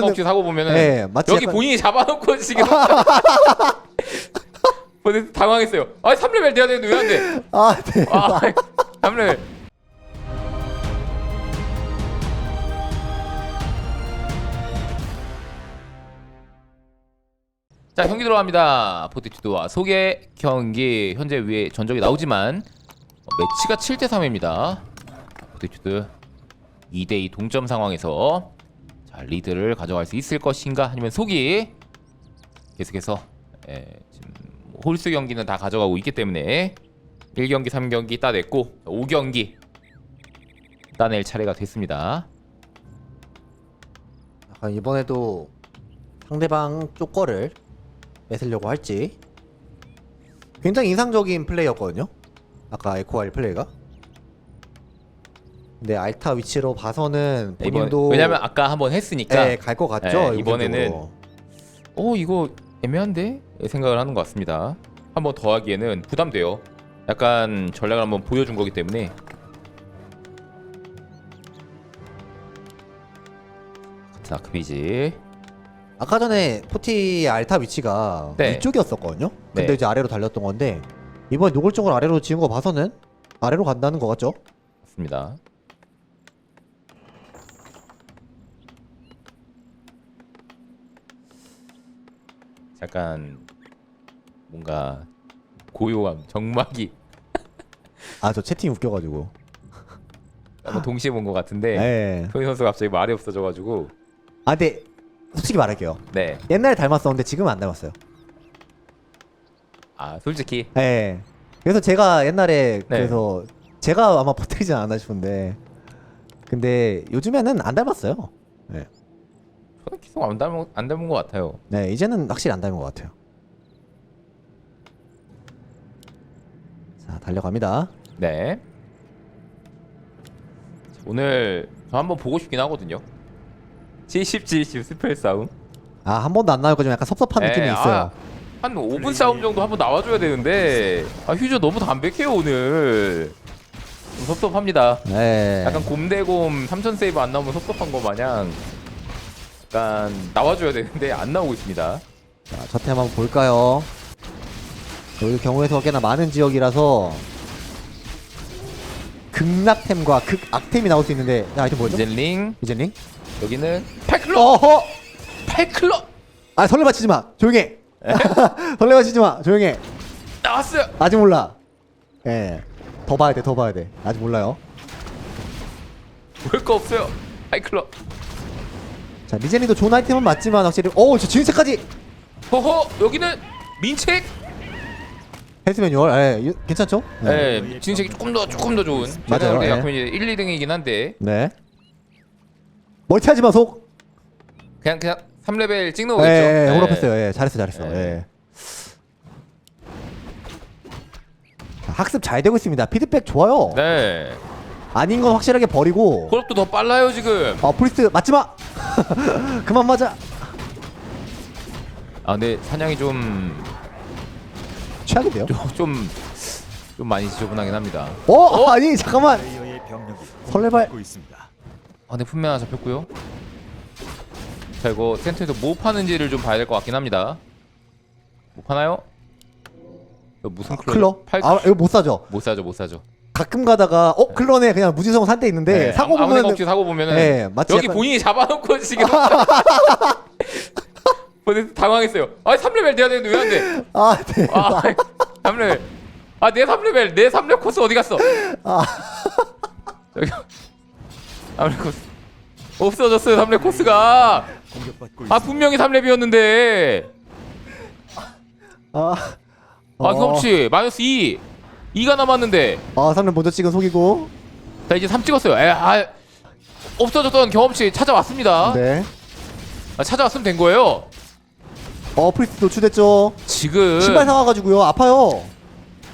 보면은 없이 사고 보면은 네, 마치 여기 약간- 본인이 잡아놓고 지금 보내서 당황했어요. 아 3레벨 돼야 되는데 왜 안 돼? 아, 네. 아 3레벨. 자 경기 들어갑니다. 포티튜드와 소개 경기 현재 위에 전적이 나오지만 어, 매치가 7대 3입니다. 포티튜드 2대2 동점 상황에서 자 리드를 가져갈 수 있을 것인가 아니면 속이 계속해서 예, 지금 뭐 홀수 경기는 다 가져가고 있기 때문에 1경기 3경기 따냈고 5경기 따낼 차례가 됐습니다 약간 이번에도 상대방 쪽 거를 뺏으려고 할지 굉장히 인상적인 플레이였거든요. 아까 에코알 플레이가. 근데 알타 위치로 봐서는 이번, 본인도 왜냐면 아까 한번 했으니까 네, 갈것 같죠. 네, 이번에는 어 이거 애매한데 생각을 하는 것 같습니다 한번 더 하기에는 부담돼요 약간 전략을 한번 보여준 거기 때문에 자 크비지 아까 전에 포티 알타 위치가 네. 위쪽이었었거든요. 근데 네. 이제 아래로 달렸던 건데 이번 노골적으로 아래로 지은 거 봐서는 아래로 간다는 거 같죠? 맞습니다 약간 뭔가 고요함 정막이 아 저 채팅 웃겨가지고. 한번 동시에 본 것 같은데 네. 토니 선수 가 갑자기 말이 없어져가지고 아 근데 솔직히 말할게요. 네. 옛날에 닮았었는데 지금은 안 닮았어요. 아 솔직히 네. 그래서 제가 옛날에 네. 그래서 제가 아마 버티지 않았나 싶은데 근데 요즘에는 안 닮았어요. 네. 저는 계속 안 닮은 안 닮은 것 같아요. 네 이제는 확실히 안 닮은 것 같아요. 자 달려갑니다. 네. 자, 오늘 저 한번 보고 싶긴 하거든요. 70, 70 스펠 싸움. 아 한 번도 안 나올 거지만 약간 섭섭한 네, 느낌이 있어요. 아, 한 5분 싸움 정도 한번 나와줘야 되는데 아 휴저 너무 담백해요 오늘. 좀 섭섭합니다. 네. 약간 곰대곰 3000 세이브 안 나오면 섭섭한 거 마냥 약간 나와줘야 되는데 안 나오고 있습니다. 자, 저템 한번 볼까요? 여기 경우에서 꽤나 많은 지역이라서 극락템과 극악템이 나올 수 있는데 야, 아이템 뭐죠? 이젠링 이젠링? 여기는 팔클럽 어허! 팔클럽 아 설레 바치지 마 조용해 설레 바치지 마 조용해 나왔어요. 아직 몰라 예 더 봐야 돼 더 봐야 돼 아직 몰라요 볼 거 없어요. 팔클럽. 자 리젠이도 좋은 아이템은 맞지만 확실히 어저 진세까지 호호 여기는 민책. 헬스 매뉴얼 예 이- 괜찮죠? 네, 진책이 조금 더 조금 더 좋은. 맞아요, 예. 약간 이제 1, 2등이긴 한데 네 멀티하지 마 속 그냥 그냥 3레벨 찍는 예, 거겠죠. 예, 네. 홀업했어요 예 잘했어 잘했어 네. 예 자, 학습 잘 되고 있습니다 피드백 좋아요 네. 아닌 건 확실하게 버리고 홀업도 더 빨라요 지금. 아 프리스트 맞지 마 그만 맞아 아 근데 사냥이 좀 최악인데요 좀 좀, 좀 많이 지저분하긴 합니다. 어? 아니 잠깐만 병력이 설레발. 공격받고 있습니다. 아 근데 분명 하나 잡혔고요. 자 이거 센터에서 뭐 파는지를 좀 봐야 될 것 같긴 합니다. 뭐 파나요? 이거 무슨 클러? 클러 팔... 아 이거 못 사죠 못 사죠 못 사죠. 가끔 가다가 어 클러네 그냥 무지성 산 데 있는데 네, 사고 아무 생각 보면 없이 사고 보면은 네, 마치 여기 약간- 본인이 잡아놓고 지금 보내서 당황했어요. 아 3레벨 돼야 되는데 왜 안 돼? 아 네. 아 3레벨 아내 3레벨 내 3레벨 코스 어디 갔어? 아. 여기 3레벨 코스 없어졌어요 3레벨 코스가 아. 분명히 3레벨이었는데 아, 아 경험치 마이너스 2 2가 남았는데. 아 3년 먼저 찍은 속이고. 자 이제 3 찍었어요. 에, 아 없어졌던 경험치 찾아왔습니다. 네. 아, 찾아왔으면 된 거예요. 어 프리스트 노출됐죠. 지금 신발 사와가지고요. 아파요.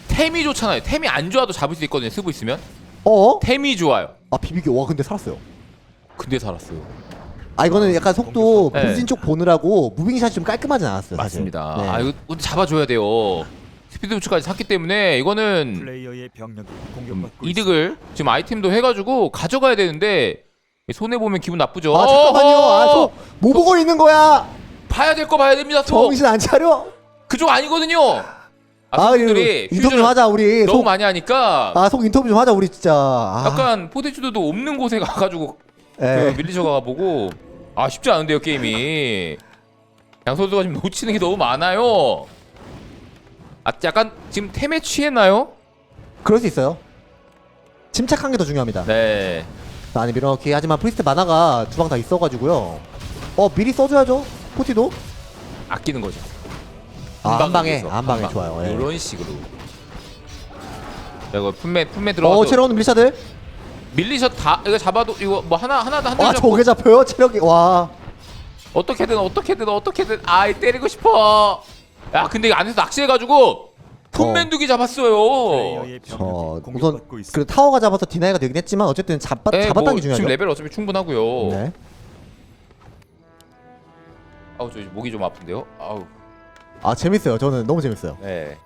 템이 좋잖아요. 템이 안 좋아도 잡을 수 있거든요 쓰고 있으면. 어? 템이 좋아요. 아 비비기 와 근데 살았어요. 근데 살았어요. 아 이거는 약간 속도 네. 본진 쪽 보느라고 무빙샷이 좀 깔끔하지 않았어요 사실. 맞습니다. 네. 아 이거 잡아줘야 돼요 스피드 우측까지 샀기 때문에 이거는 플레이어의 병력이 좀 공격받고 이득을 지금 아이템도 해가지고 가져가야 되는데 손해 보면 기분 나쁘죠. 아 잠깐만요. 아뭐 보고 있는 거야? 봐야 될 거 봐야 됩니다. 속. 정신 안 차려? 그쪽 아니거든요. 아, 아, 이거 인터뷰 좀 하자 우리. 너무 속, 많이 하니까 아, 속 인터뷰 좀 하자 우리 진짜. 아, 약간 포테츄드도 없는 곳에 가가지고 예. 그 밀리셔 가보고 아 쉽지 않은데요 게임이 양 선수가 지금 놓치는 게 너무 많아요. 아 약간 지금 템에 취했나요? 그럴 수 있어요. 침착한 게 더 중요합니다. 네. 안에 밀어넣기 하지만 프리스트 만화가 두 방 다 있어가지고요. 어 미리 써줘야죠. 포티도. 아끼는 거죠. 아, 한 방에. 한 방에 방. 좋아요. 예. 이런 식으로. 자, 이거 품매 품매 들어가서 어 체로운 밀샤들. 밀리셔 다 이거 잡아도 이거 뭐 하나 하나도 한와대 저게 잡혀요 체력이 와. 어떻게든 어떻게든 어떻게든 아이 때리고 싶어. 야 근데 이 안에서 낚시해가지고 품맨두기 잡았어요. 저 우선 그 타워가 잡아서 디나이가 되긴 했지만 어쨌든 잡았 예, 잡았다는 뭐 게 중요하죠. 지금 레벨 어차피 충분하고요. 네. 아우 저 목이 좀 아픈데요. 아우. 아 재밌어요. 저는 너무 재밌어요. 네.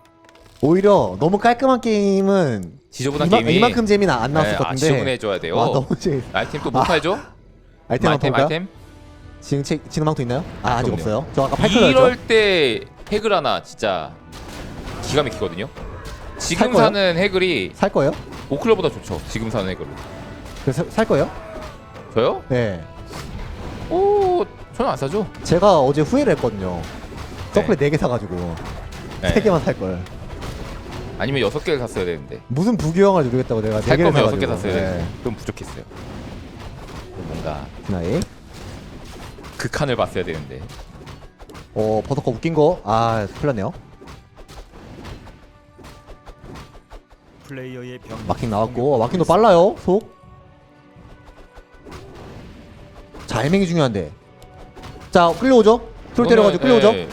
오히려 너무 깔끔한 게임은 지저분한 이마, 게임이 이만큼 재미는 안 나왔을 네, 것 아, 같은데. 지저분해져야 돼요. 와 너무 재밌. 아이템 또못 팔죠? 아이템 한번 아이템 볼까요? 아이템. 지금 체, 지능망토 있나요? 아 아직 그럼요. 없어요. 저 아까 8kg였죠. 이럴 때 해글 하나 진짜 기가 막히거든요. 지금 살 거예요? 사는 해글이 살 거예요? 오클러보다 좋죠. 지금 사는 해글은. 그래서 살 거예요? 저요? 네. 오, 저는 안 사죠. 제가 어제 후회를 했거든요. 네. 서플에 4개 사가지고 네. 3개만 살 걸. 아니면 여섯 개를 샀어야 되는데. 무슨 부귀영화를 누리겠다고 내가 살 4개를 거면 여섯 사가지고. 개 샀어야 네. 되는데. 좀 부족했어요. 뭔가 디나이. 극한을 봤어야 되는데. 어 버섯거 웃긴 거. 아 풀렸네요. 플레이어의 병 마킹 나왔고 마킹도 빨라요. 속. 자 알맹이 중요한데. 자 끌려오죠. 돌 때려가지고 끌려오죠. 네.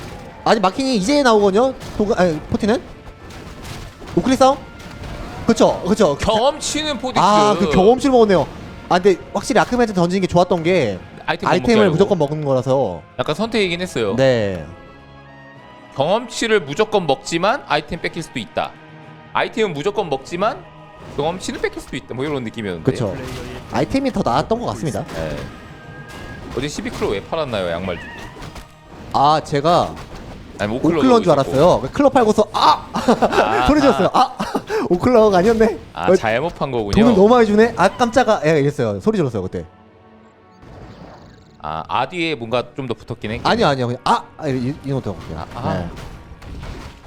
아직 마킹이 이제 나오거든요. 도그 아니 포티는 우클릭 싸움. 그쵸 그쵸. 경험치는 포디츠. 아그 경험치를 먹었네요. 아 근데 확실히 아크맨트 던지는 게 좋았던 게 아이템 못 아이템을 무조건 먹는 거라서. 약간 선택이긴 했어요. 네. 경험치를 무조건 먹지만 아이템 뺏길 수도 있다. 아이템은 무조건 먹지만 경험치는 뺏길 수도 있다. 뭐 이런 느낌이었는데. 그쵸. 아이템이 더 나았던 것 같습니다. 네. 어제 12크로 왜 팔았나요 양말? 아 제가 아니 뭐 오클러 오클러인 줄 알았어요. 클럽 팔고서 아 소리 질렀어요. 아 오클러가 아니었네. 아 어, 잘못 판 거군요. 돈을 너무 많이 주네. 아 깜짝아. 예 이랬어요. 소리 질렀어요 그때. 아 아 뒤에 뭔가 좀 더 붙었긴 해. 아니요 아니요 그냥 아, 아 이- 이런 것도 그냥. 아, 아. 네.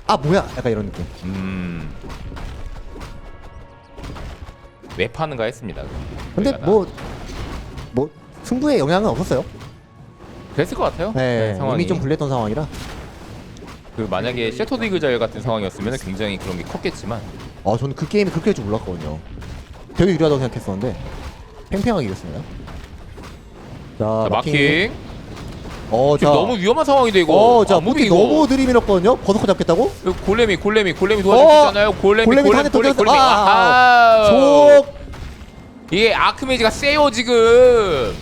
아 뭐야? 약간 이런 느낌. 음. 왜 파는가 했습니다. 근데 저희가 뭐뭐 승부에 영향은 없었어요. 그랬을 것 같아요. 네, 상황이. 이미 좀 불리했던 상황이라. 그 만약에 셰터디그자일 같은 상황이었으면 굉장히 그런 게 컸겠지만 아 저는 그 게임이 그렇게 할줄 몰랐거든요. 되게 유리하다고 생각했었는데 팽팽하게 이겼습니다. 자, 자, 마킹 어, 지금 자, 너무 위험한 상황인데 이거 어, 자, 아무리 무기 이거 너무 들이밀었거든요. 버섯코 잡겠다고? 이거 골렘이 골렘이 골렘이 어! 있잖아요. 골렘이 골렘이 골렘 골렘 꼈어. 골렘. 아, 아, 속. 이게 아크메지가 세요 지금.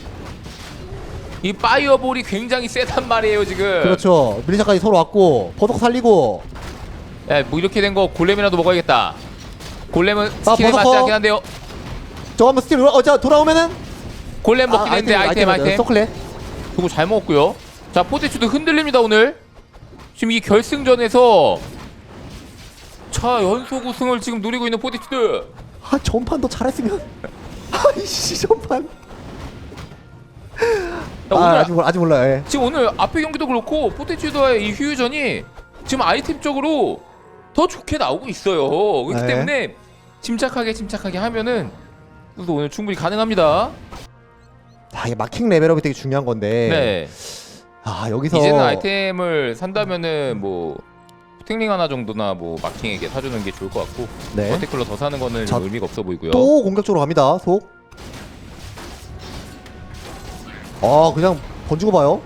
이 파이어볼이 굉장히 세단 말이에요 지금. 그렇죠. 밀리샤까지 서로 왔고 버섯코 살리고. 야, 뭐 이렇게 된 거 골렘이라도 먹어야겠다. 골렘은 스킬에 버섯커. 맞지 않긴 한데요. 저 한번 스틸 어, 자 돌아오면은 골렘 먹긴 했는데 아이템 아이템. 서클렛. 그거 잘 먹었고요. 자 포테츠도 흔들립니다 오늘. 지금 이 결승전에서 차 연속 우승을 지금 노리고 있는 포테츠드. 아 전판도 잘했으면. 아이씨 전판. 자, 아, 오늘 아직 몰라, 아직 몰라요. 예. 지금 오늘 앞에 경기도 그렇고 포테츠드와의 이 휴유전이 지금 아이템적으로 더 좋게 나오고 있어요. 그렇기 네. 때문에 침착하게 침착하게 하면은 또 오늘 충분히 가능합니다. 아, 이게 마킹 레벨업이 되게 중요한 건데. 네. 아 여기서 이제는 아이템을 산다면은 뭐 탱링 하나 정도나 뭐 마킹에게 사주는 게 좋을 것 같고 네. 버티클러 더 사는 거는 자, 의미가 없어 보이고요. 또 공격적으로 갑니다. 속. 아 그냥 던지고 봐요.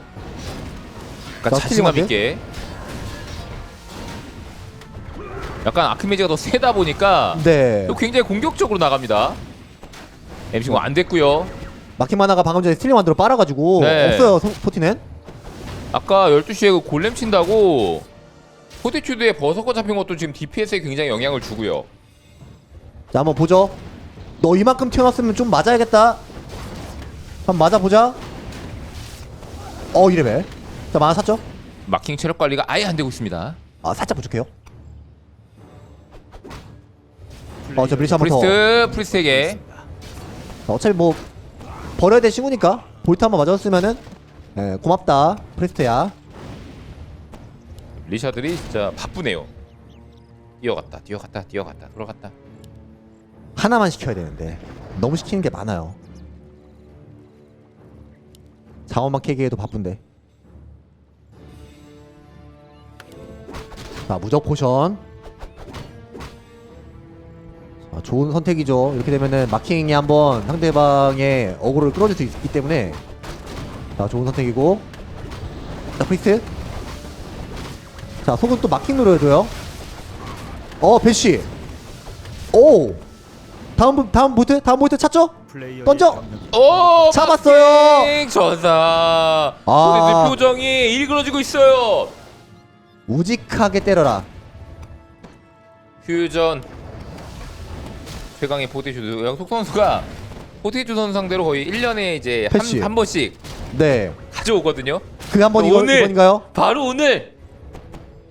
약간 나 자신감 스틸링한데? 있게. 약간 아크메지가 더 세다 보니까 네. 또 굉장히 공격적으로 나갑니다. MC 뭐안 됐고요. 마킹 마나가 방금 전에 스틸링 만들어 빨아가지고 네. 없어요. 소- 포티는. 아까 12시에 그 골렘 친다고 포티튜드에 버섯거 잡힌 것도 지금 DPS에 굉장히 영향을 주고요. 자 한번 보죠. 너 이만큼 튀어났으면 좀 맞아야겠다. 한번 맞아보자. 어 2레벨. 자 만화 샀죠? 마킹 체력 관리가 아예 안 되고 있습니다. 아 살짝 부족해요. 어저 밀치 한번 더. 프리스트 프리스트에게 어차피 뭐 버려야 될 친구니까 볼트 한번 맞았으면은 예, 고맙다 프리스트야. 리샤들이 진짜 바쁘네요. 뛰어갔다 뛰어갔다 뛰어갔다 돌아갔다. 하나만 시켜야 되는데 너무 시키는 게 많아요. 자원만 캐기에도 바쁜데. 자 무적 포션. 자, 좋은 선택이죠. 이렇게 되면은 마킹이 한번 상대방의 어그로를 끌어줄 수 있기 때문에 자 좋은 선택이고. 자 프리스트. 자 속은 또 마킹 노려줘요. 어 배시. 오. 다음 부- 다음 보트 다음 보트 찾죠? 던져! 오 잡았어요! 마킹 전사. 아. 아. 표정이 일그러지고 있어요. 우직하게 때려라. 휴전 최강의 포테슈드 양속 선수가 포테슈드 선수 상대로 거의 1년에 이제 한, 패치. 한 번씩 네. 가져오거든요. 그 한 번 이거 오늘! 이번인가요? 바로 오늘.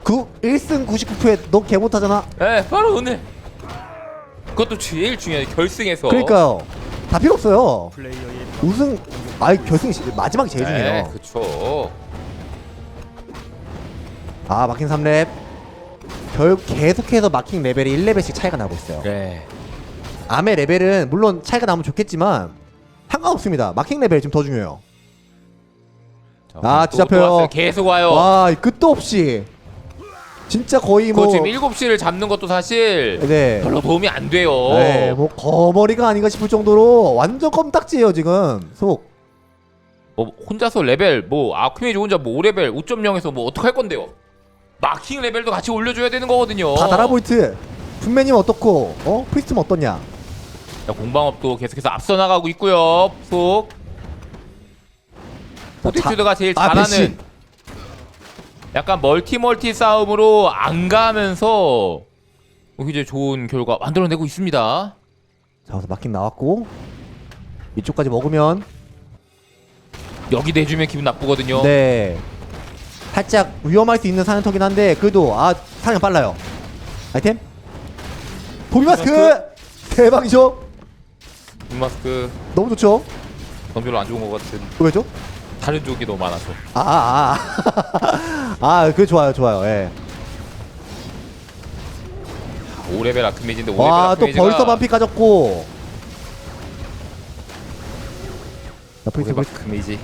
그 1승 99패 너 개 못하잖아. 네, 바로 오늘. 그것도 제일 중요해 결승에서. 그러니까요. 다 필요 없어요. 우승 아이 결승 이 마지막이 제일 네, 중요해요. 그쵸. 아 마킹 3렙. 결 계속해서 마킹 레벨이 1레벨씩 차이가 나고 있어요. 네. 암의 레벨은 물론 차이가 나면 좋겠지만 상관없습니다. 마킹 레벨이 지금 더 중요해요. 자, 아, 또- 뒤잡혀요. 또 왔어요. 계속 와요. 와, 이 끝도 없이 진짜 거의 그거 뭐 지금 7시를 잡는 것도 사실 네. 별로 도움이 안 돼요. 네, 뭐 거머리가 아닌가 싶을 정도로 완전 껌딱지예요 지금 속. 뭐 혼자서 레벨 뭐 아크메이지 혼자 뭐 5레벨 5.0에서 뭐 어떡할 건데요? 마킹 레벨도 같이 올려줘야 되는 거거든요. 다 달아보이트. 분매님 어떻고? 어? 프리스트는 어떻냐? 자, 공방업도 계속해서 앞서 나가고 있고요. 속 포티튜드가 제일 아, 잘하는 배신. 약간 멀티 멀티 싸움으로 안 가면서 이제 좋은 결과 만들어내고 있습니다. 자, 그래서 마킹 나왔고 이쪽까지 먹으면 여기 내주면 기분 나쁘거든요. 네 살짝 위험할 수 있는 사냥터긴 한데 그래도 아 사냥 빨라요. 아이템 도비마스크 대박이죠? 마스크 너무 좋죠? 넌 별로 안 좋은 것 같은 왜죠? 다른 쪽이 너무 많아서. 아아아 아, 아, 그 좋아요 좋아요. 예. 5레벨 아크메이지인데 5레벨 와 또 아크메이지가 벌써 반피 까졌고. 자, 프리스 5레벨 프리스. 아크메이지.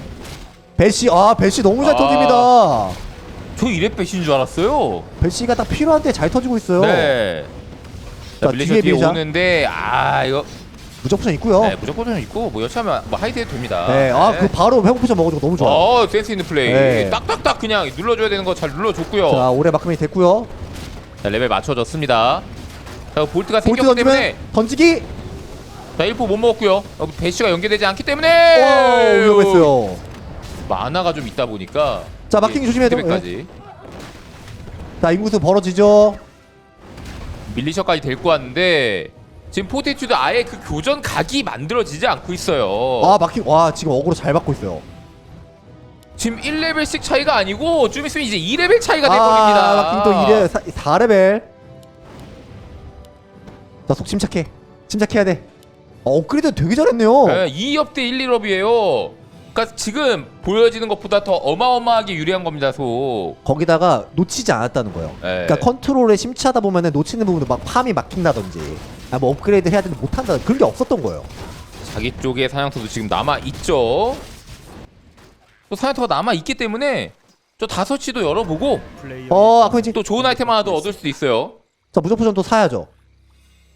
배시 아 배시 너무 잘 아. 터집니다. 저 이래 빼신 줄 알았어요. 배시가 딱 필요한 때 잘 터지고 있어요. 네. 자, 자, 밀리셔 뒤에 뒤에 밀자. 오는데 아 이거 무적포션 있고요. 네, 네, 무조건 좀 있고 뭐 여차하면 뭐 하이드 해도 됩니다. 아그 바로 회복포션 먹어주고 너무 좋아요. 어 센스 있는 플레이. 네. 딱딱딱 그냥 눌러줘야 되는 거 잘 눌러줬고요. 자 자, 올해 마크맨이 됐고요. 레벨 맞춰졌습니다. 자 볼트가 볼트 생겼기 던지면 때문에 던지기. 자 1포 못 먹었고요. 여기 배시가 연계되지 않기 오 때문에 위험했어요. 만화가 좀 있다 보니까 자, 마킹 조심해야 돼요. 까지 자 인구수 벌어지죠. 밀리셔까지 데리고 왔는데 지금 포테튜드 아예 그 교전 각이 만들어지지 않고 있어요. 아 마킹 와 지금 어그로 잘 받고 있어요. 지금 1레벨씩 차이가 아니고 좀 있으면 이제 2레벨 차이가 아 돼버립니다. 마킹 또 2레 4레벨. 자속 침착해. 침착해야 돼. 어, 업그레이드 되게 잘했네요. 네, 2업 대 1, 1업이에요. 그러니까 지금 보여지는 것보다 더 어마어마하게 유리한 겁니다, 소. 거기다가 놓치지 않았다는 거예요. 네. 그러니까 컨트롤에 심취하다 보면은 놓치는 부분도 막 팜이 막힌다든지, 아, 뭐 업그레이드 해야 되는데 못한다 그런 게 없었던 거예요. 자기 쪽에 사냥터도 지금 남아 있죠. 또 사냥터가 남아 있기 때문에 저 다섯 시도 열어보고 어, 아쿠엔지. 또 좋은 아이템 하나 더 얻을 수도 있어요. 자 포션 또 사야죠.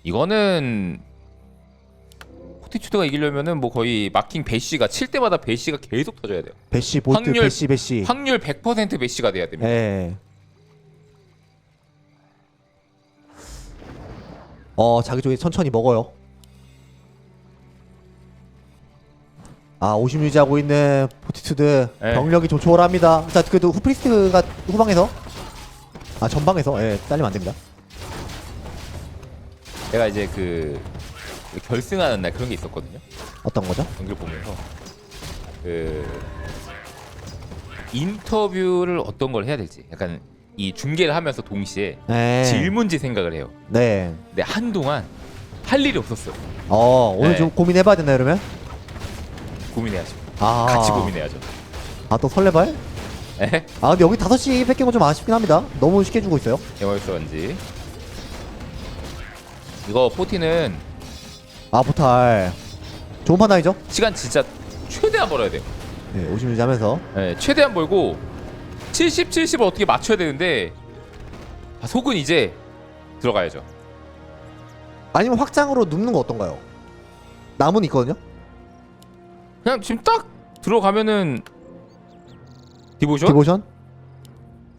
이거는 포티튜드가 이기려면은 뭐 거의 마킹 배시가 칠 때마다 배시가 계속 터져야 돼요. 배시 볼트 확률- 배시 배시. 확률 100% 배시가 돼야 됩니다. 예. 어 자기 쪽에 천천히 먹어요. 아50 유지하고 있는 포티투드 예. 병력이 조촐합니다. 자 그래도 후프리스트가 후방에서 아 전방에서 예 잘리면 안 됩니다. 제가 이제 그 결승하는 날 그런 게 있었거든요. 어떤 거죠? 경기를 보면서 그 인터뷰를 어떤 걸 해야 될지 약간 이 중계를 하면서 동시에 네. 질문지 생각을 해요. 네. 근데 한동안 할 일이 없었어요. 어 오늘 네. 좀 고민해봐야 되나 그러면? 고민해야죠. 아 같이 고민해야죠. 아또 설레발? 에? 아 근데 여기 5시 뺏긴 건 좀 아쉽긴 합니다. 너무 쉽게 주고 있어요. 영화였어 간지. 이거 포티는 아 포탈 좋은 판단이죠? 시간 진짜 최대한 벌어야 돼요. 네 오심 유지하면서 네, 최대한 벌고 70, 70을 어떻게 맞춰야 되는데 아, 속은 이제 들어가야죠. 아니면 확장으로 눕는 거 어떤가요? 남은 있거든요? 그냥 지금 딱 들어가면은 디보션? 디보션?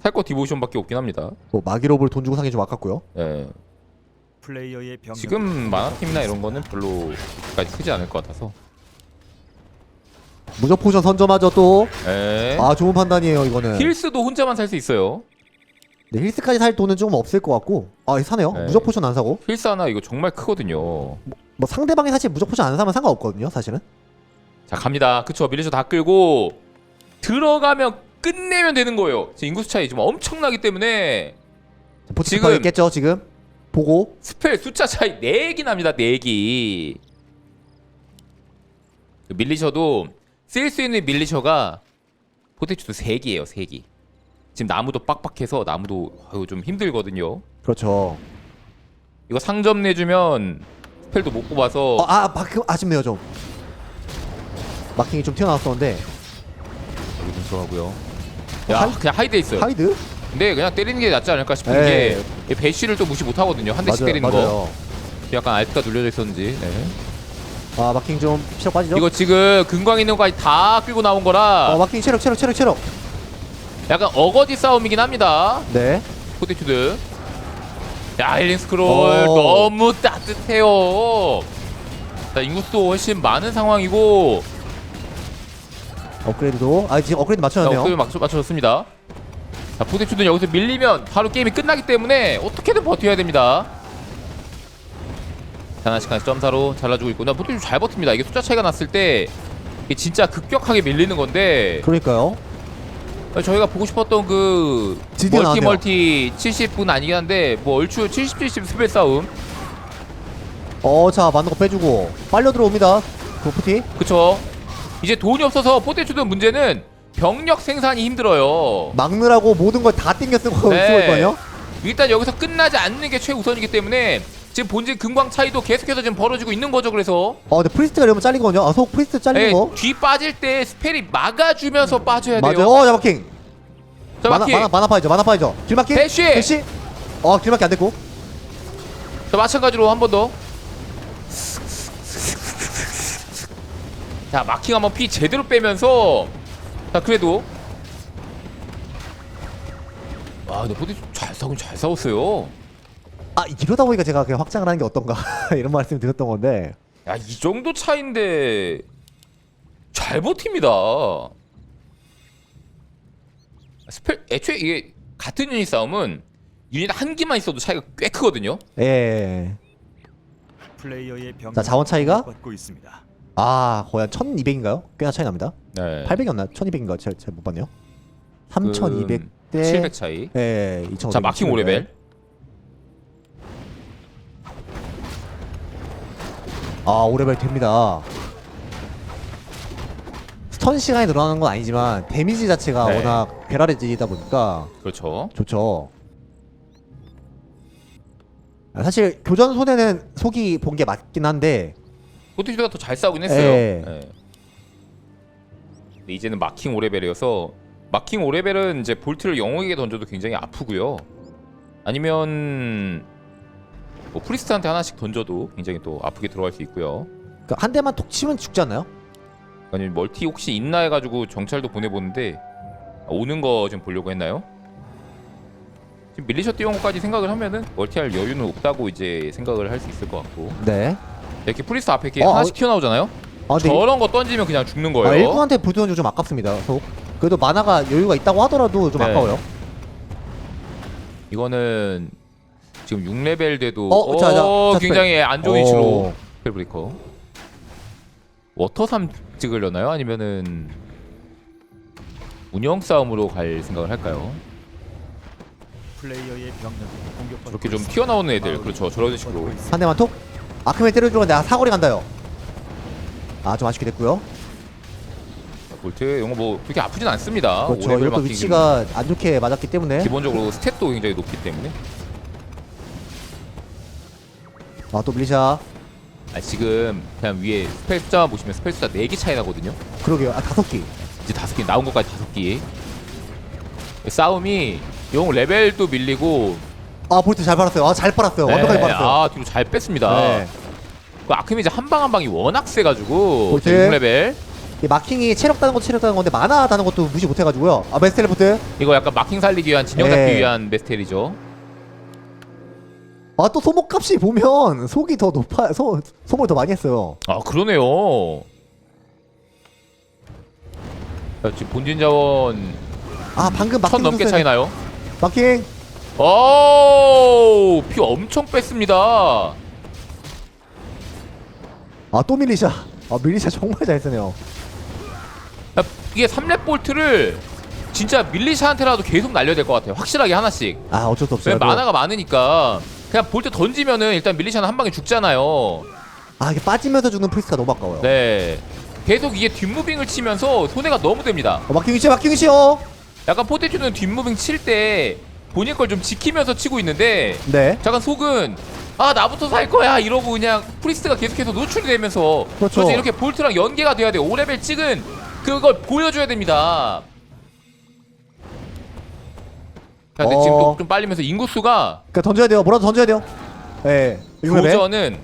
살 거 디보션밖에 없긴 합니다. 뭐 마기로블 돈 주고 사기 좀 아깝고요. 예. 플레이어의 병 지금 만화팀이나 이런 거는 별로 그렇게까지 크지 않을 것 같아서. 무적 포션 선점하죠 또. 예. 아 좋은 판단이에요 이거는. 힐스도 혼자만 살 수 있어요. 네, 힐스까지 살 돈은 조금 없을 것 같고. 아 사네요. 네. 무적 포션 안 사고. 힐스 하나 이거 정말 크거든요. 뭐 상대방이 사실 무적 포션 안 사면 상관없거든요 사실은. 자 갑니다. 그쵸 밀리셔 다 끌고 들어가면 끝내면 되는 거예요. 지금 인구수 차이 지금 엄청나기 때문에 지금- 있겠죠 지금. 보고. 스펠 숫자 차이 4기 납니다 4기 그 밀리셔도 쓸 수 있는 밀리셔가 포테츠도 3기예요 3기 지금 나무도 빡빡해서 나무도 아유 좀 힘들거든요 그렇죠. 이거 상점 내주면 스펠도 못 뽑아서 어, 아 마크 아쉽네요 좀. 마킹이 좀 튀어나왔었는데 여기 좀 들어가고요 야 하이- 그냥 하이드 있어요 하이드? 근데 그냥 때리는 게 낫지 않을까 싶은 네. 게 배쉬를 또 무시 못 하거든요 한 대씩 맞아요, 때리는 거 맞아요. 약간 알트가 눌려져 있었는지 네. 아 마킹 좀 체력 빠지죠? 이거 지금 근광 있는 거까지 다 끌고 나온 거라 어 마킹 체력 체력 체력 체력. 약간 어거지 싸움이긴 합니다. 네. 포티튜드. 야, 힐링 스크롤 오. 너무 따뜻해요. 자, 인구수도 훨씬 많은 상황이고 업그레이드도 아 지금 업그레이드 자, 맞춰놨네요. 업그레이드 맞춰, 맞춰줬습니다. 자, 포티튜드는 여기서 밀리면 바로 게임이 끝나기 때문에 어떻게든 버텨야 됩니다. 자, 하나씩 하나씩 점사로 잘라주고 있고 나 포티튜드 잘 버팁니다. 이게 숫자 차이가 났을 때 이게 진짜 급격하게 밀리는 건데 그러니까요. 저희가 보고 싶었던 그 드디어 멀티 나왔네요. 멀티 70분 아니긴 한데 뭐 얼추 70 70 스펠 싸움 어 자 맞는 거 빼주고 빨려 들어옵니다. 도프티. 그쵸 이제 돈이 없어서 포테츠도 문제는 병력 생산이 힘들어요 막느라고 모든 걸 다 땡겨 쓰고 네. 쓰고 있거든요. 일단 여기서 끝나지 않는 게 최우선이기 때문에 지금 본진 금광 차이도 계속해서 지금 벌어지고 있는 거죠 그래서 어 근데 프리스트가 이러면 잘리거든요. 아 속 프리스트 잘리는 예, 거. 뒤 빠질 때 스펠이 막아주면서 빠져야 맞아요. 돼요 어자 마킹. 자 만화 마키 만화 만화 파이죠. 만화 파이죠. 길마킹. 대쉬! 대쉬. 어 길마킹 안 됐고. 자 마찬가지로 한 번 더. 자 마킹 한번 피 제대로 빼면서 자 그래도 와 근데 포디 잘 싸우긴 잘 싸웠어요. 아 이러다 보니까 제가 그냥 확장을 하는 게 어떤가 이런 말씀 드렸던 건데. 야 이 정도 차인데 잘 버팁니다. 스펠 애초에 이게 같은 유닛 싸움은 유닛 한 기만 있어도 차이가 꽤 크거든요. 예. 플레이어의 병 자, 자원 차이가? 받고 있습니다. 아 거의 한 1200인가요? 꽤나 차이 납니다. 네. 800이었나? 1200인가? 제가 잘못 봤네요. 3200대 700 차이. 예, 2500. 자 마킹 5레벨. 아, 5레벨 됩니다. 스턴 시간이 늘어나는 건 아니지만 데미지 자체가 네. 워낙 괴랄해지다 보니까 그렇죠. 좋죠. 아, 사실 교전 손해는 속이 본 게 맞긴 한데 포티슈가 더 잘 싸우긴 했어요. 예. 예. 근데 이제는 마킹 5레벨이어서 마킹 5레벨은 이제 볼트를 영웅에게 던져도 굉장히 아프고요. 아니면 뭐 프리스트한테 하나씩 던져도 굉장히 또 아프게 들어갈 수 있고요. 그한 대만 톡 치면 않나요? 아니 멀티 혹시 있나 해가지고 정찰도 보내보는데 아, 오는 거 좀 보려고 했나요? 지금 밀리셔 띄운 것까지 생각을 하면은 멀티할 여유는 없다고 이제 생각을 할 수 있을 것 같고 네. 이렇게 프리스트 앞에 이렇게 어, 하나씩 어, 튀어나오잖아요? 아, 근데 저런 거 던지면 그냥 죽는 거예요. 아, 일꾼한테 불도는 좀 아깝습니다. 속. 그래도 만화가 여유가 있다고 하더라도 좀 네. 아까워요. 이거는 지금 6레벨 돼도 어, 어, 자, 자, 자, 굉장히 안 좋은 어. 위치로 스펠 브레이커. 워터삼 찍으려나요? 아니면은 운영 싸움으로 갈 생각을 할까요? 플레이어의 병력이 공격받고 저렇게 좀 있습니다. 튀어나오는 애들. 그렇죠. 저런 식으로. 한 대만 톡? 아크맨 때려주고 내가 사거리 간다요. 아 좀 아쉽게 됐고요. 볼트 이거 뭐 그렇게 아프진 않습니다. 그렇죠. 이것도 위치가 안 좋게 맞았기 때문에. 기본적으로 스탯도 굉장히 높기 때문에 아 또 밀리샤 아, 지금 그냥 위에 스펠 숫자 보시면 스펠 숫자 4개 차이 나거든요. 그러게요. 아 다섯 개. 이제 다섯 개 나온 것까지 다섯 개. 싸움이 용 레벨도 밀리고. 아 볼트 잘 빨았어요. 아 잘 빨았어요. 완벽하게 빨았어요. 아 뒤로 잘 뺐습니다. 네. 그 아크미즈 한 방 한 방이 워낙 세가지고 볼트. 6레벨. 이 마킹이 체력 다는 것도 체력 다는 건데 마나 다는 것도 무시 못해가지고요. 아 메스텔레포트. 이거 약간 마킹 살리기 위한 진영 잡기 네. 위한 메스텔이죠 아 또 소모값이 보면 속이 더 높아 소, 소모를 더 많이 했어요. 아 그러네요. 자, 지금 본진 자원 아 방금 마킹 천 넘게 선수는- 차이 나요? 마킹 오 피 엄청 뺐습니다. 아 또 밀리샤. 아 밀리샤 정말 잘 쓰네요. 야, 이게 3렙 볼트를 진짜 밀리샤한테라도 계속 날려야 될 것 같아요. 확실하게 하나씩. 아 어쩔 수 없어요. 왜 만화가 많으니까 그냥 볼트 던지면은 일단 밀리샤는 한 방에 죽잖아요. 아 이게 빠지면서 죽는 프리스가 너무 아까워요. 네. 계속 이게 뒷무빙을 치면서 손해가 너무 됩니다. 어, 마킹 위치 마킹 위치요 약간 포테츄는 뒷무빙 칠 때 본인 걸 좀 지키면서 치고 있는데 네. 잠깐 속은 아 나부터 살 거야! 이러고 그냥 프리스트가 계속해서 노출이 되면서 그렇죠. 그래서 이렇게 볼트랑 연계가 돼야 돼요. 5레벨 찍은 그걸 보여줘야 됩니다 자, 근데 어. 지금 또좀 빨리면서 인구수가 그러니까 던져야 돼요. 뭐라도 던져야 돼요. 예 네. 교전은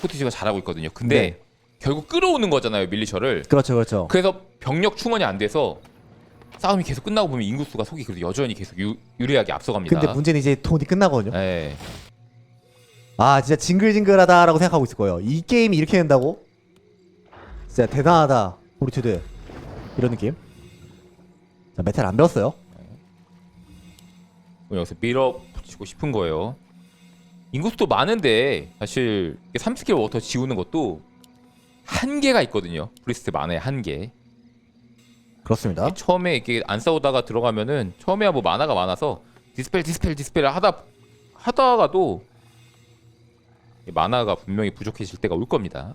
포티지가 잘하고 있거든요. 근데 네. 결국 끌어오는 거잖아요 밀리셔를. 그렇죠 그렇죠. 그래서 병력 충원이 안 돼서 싸움이 계속 끝나고 보면 인구수가 속이 그래도 여전히 계속 유, 유리하게 앞서갑니다. 근데 문제는 이제 돈이 끝나거든요. 네. 아 진짜 징글징글하다라고 생각하고 있을 거예요. 이 게임이 이렇게 된다고? 진짜 대단하다 보리투드. 이런 느낌? 자 메탈 안 배웠어요 여기서 밀어붙이고 싶은 거예요. 인구수도 많은데 사실 3스킬 워터 지우는 것도 한계가 있거든요. 프리스트 만화의 한계. 그렇습니다 처음에 이렇게 안 싸우다가 들어가면은 처음에야 뭐 만화가 많아서 디스펠 디스펠 디스펠 하다 하다가도 이 만화가 분명히 부족해질 때가 올 겁니다.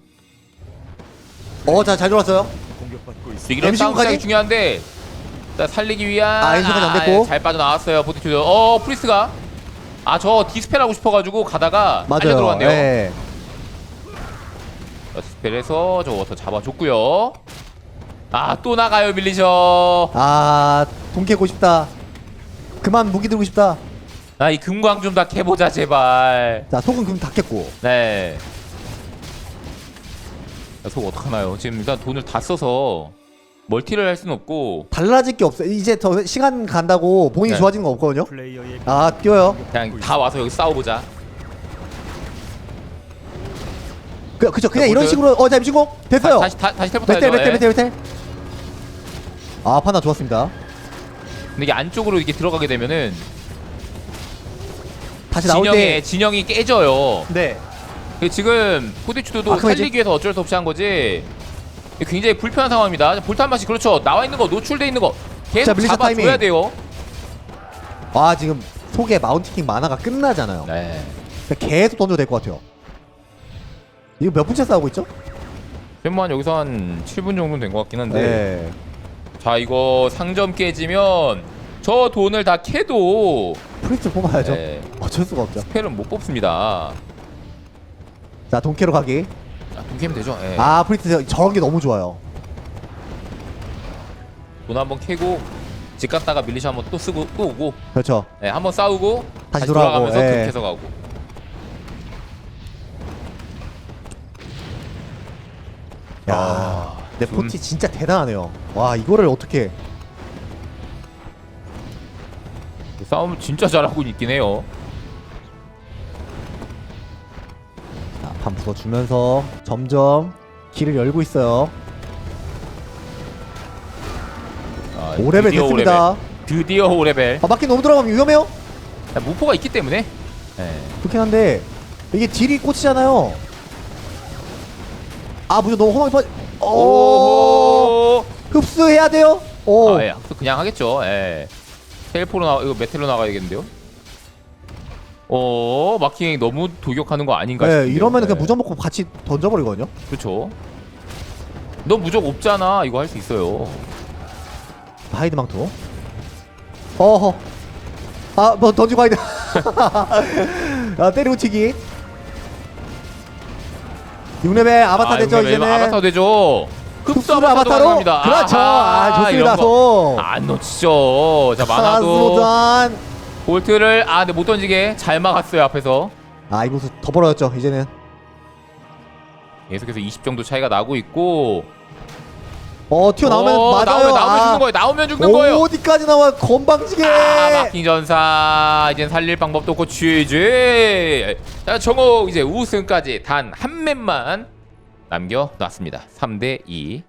어 자 잘 들어왔어요 공격받고 있습니다. 이런 싸움 M15 까지? 시작이 중요한데 일단 살리기 위한 아, M15 까지 안 됐고. 잘 빠져나왔어요. 포티튜드. 어 프리스가 아 저 디스펠 하고 싶어 가지고 가다가 맞아요 달려 들어왔네요. 예. 자, 디스펠에서 저 워터 잡아줬고요. 아 또 나가요 밀리셔. 아 돈 캐고 싶다 그만 무기 들고 싶다 아 이 금광 좀 다 캐보자 제발. 자 속은 그럼 다 깼고 네. 야, 속 어떡하나요? 지금 일단 돈을 다 써서 멀티를 할 수는 없고 달라질 게 없어요 이제 더 시간 간다고 본인이 네. 좋아지는 거 없거든요 플레이어의 아 뛰어요 그냥 다 와서 여기 싸워보자. 그, 그쵸 그냥 자, 이런. 식으로 어자 임신공 됐어요 다, 시 다, 다시 텔부터 메텔 해야죠. 메텔 예. 메텔 메텔 아 판단 좋았습니다 근데 이게 안쪽으로 이렇게 들어가게 되면은 다시 나올 진영에 때 진영이 깨져요. 네. 그 지금 포대추도도 아, 그럼 이제- 살리기 위해서 어쩔 수 없이 한 거지. 굉장히 불편한 상황입니다. 볼탄 맛이 그렇죠. 나와 있는 거 노출돼 있는 거 자, 계속 밀리셔 잡아줘야 타이밍. 돼요. 아 지금 속에 마운티킹 만화가 끝나잖아요 네. 그러니까 계속 던져도 될 것 같아요 이거 몇 분째 싸우고 있죠? 웬만 여기서 한 7분 정도 된 것 같긴 한데. 네. 자 이거 상점 깨지면 저 돈을 다 캐도 프리스 뽑아야죠 네, 어쩔 수가 없죠 스펠은 못 뽑습니다. 자 돈캐로 가기 아, 돈 캐면 되죠. 예. 아 프리스 저런 게 너무 좋아요 돈 한번 캐고 집 갔다가 밀리셔 한번 또 쓰고 또 오고 그렇죠 예, 한번 싸우고 다시 다시, 돌아가고, 돌아가면서 예. 극해서 가고 야 아, 내 좀- 포티 진짜 대단하네요 와 이거를 어떻게 싸움을 진짜 잘하고 있긴 해요. 자, 판 부숴주면서 점점 길을 열고 있어요 아, 5레벨 드디어 됐습니다 5레벨. 드디어 5레벨. 아 맞긴 너무 들어가면 위험해요 자, 무포가 있기 때문에 예. 그렇긴 한데 이게 딜이 꽂히잖아요 아 무슨 너무 험하게 빠오 흡수해야 돼요 오 아, 예, 그냥 하겠죠. 예. 텔포로 나 이거 메텔로 나가야겠는데요. 어, 마킹이 너무 돌격하는 거 아닌가 네, 싶은데요. 이러면 그냥 예. 무전 먹고 같이 던져버리거든요 그렇죠. 너 무적 없잖아. 이거 할 수 있어요. 하이드 망토 어허 아 뭐 던지고 하이드 아 때리고 치기 6레벨 아바타 아, 되죠 이거 이제는 아바타 되죠. 흡수 흡수를 아바타로 아바타로 가능합니다. 그렇죠 아 좋습니다 이런 거. 소 안 놓치죠. 자 만화도 볼트를 아, 근데 못 던지게 잘 막았어요 앞에서. 아 이거 더 벌어졌죠 이제는 계속해서 20 정도 차이가 나고 있고. 어 튀어나오면 어, 맞아요 나오면 나오면 아, 죽는 거예요. 나오면 죽는 거예요. 어디까지 나와 건방지게 아, 마킹 전사 이젠 살릴 방법도 없고 GG. 자, 정호 이제 우승까지 단 한 맵만 남겨 놨습니다. 3대 2.